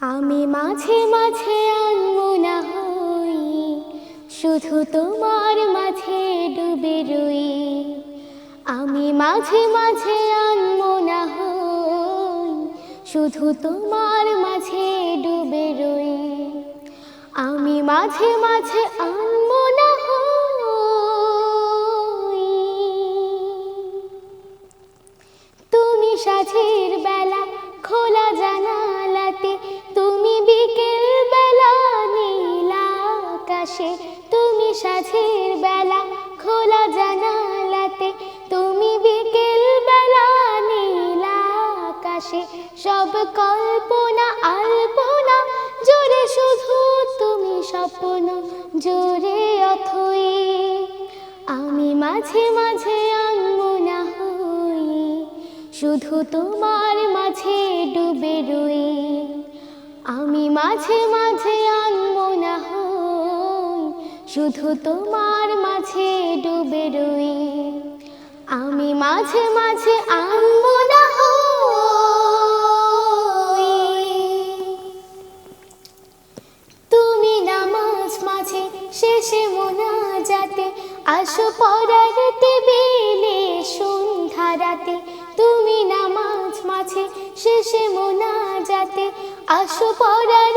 আমি মাঝে মাঝে আনমনা হই, শুধু তোমার মাঝে ডুবে রই। আমি মাঝে মাঝে আনমনা হই, শুধু তোমার মাঝে ডুবে রই। আমি মাঝে মাঝে আনমনা হই। তুমি সাঝের বেলা খোলা আকাশে তুমি সাঝের বেলা খোলা জানালাতে, তুমি বিকেল বেলা নীল আকাশে। সব কল্পনা, আলপনা, জোরে শুধু তুমি স্বপ্ন, জোরে অথই। আমি মাঝে মাঝে আনমনা হই, শুধু তোমার মাঝে ডুবে রই। আমি মাঝে মাঝে শুধু তোমার মাঝে ডুবে রই। আমি মাঝে মাঝে তুমি নামাজ মাঝে শেষে মোনা যাতে আসো পড়ার টেবিলে সন্ধ্যা রাতে। তুমি নামাজ মাঝে শেষে মোনাজাতে, আসো পড়ার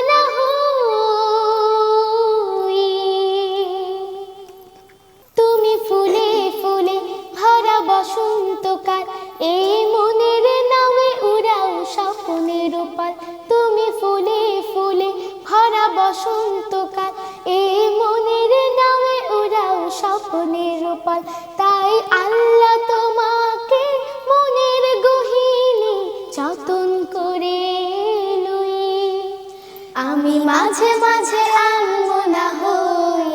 বসন্তকাল এই মনের নামে উড়াও স্বপ্নের পাল তাই আল্লাহ তোমাকে মনের গহিনী যতন করে লই। আমি মাঝে মাঝে আনমনা হই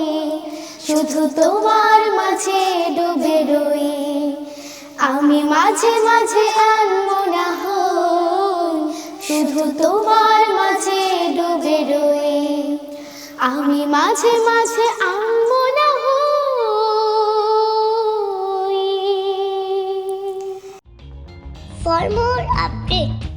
শুধু তোমার মাঝে ডুবে রই। আমি মাঝে মাঝে আনমনা হই শুধু তোমার মাঝে আমি মাঝে মাঝে আনমনা For more updates,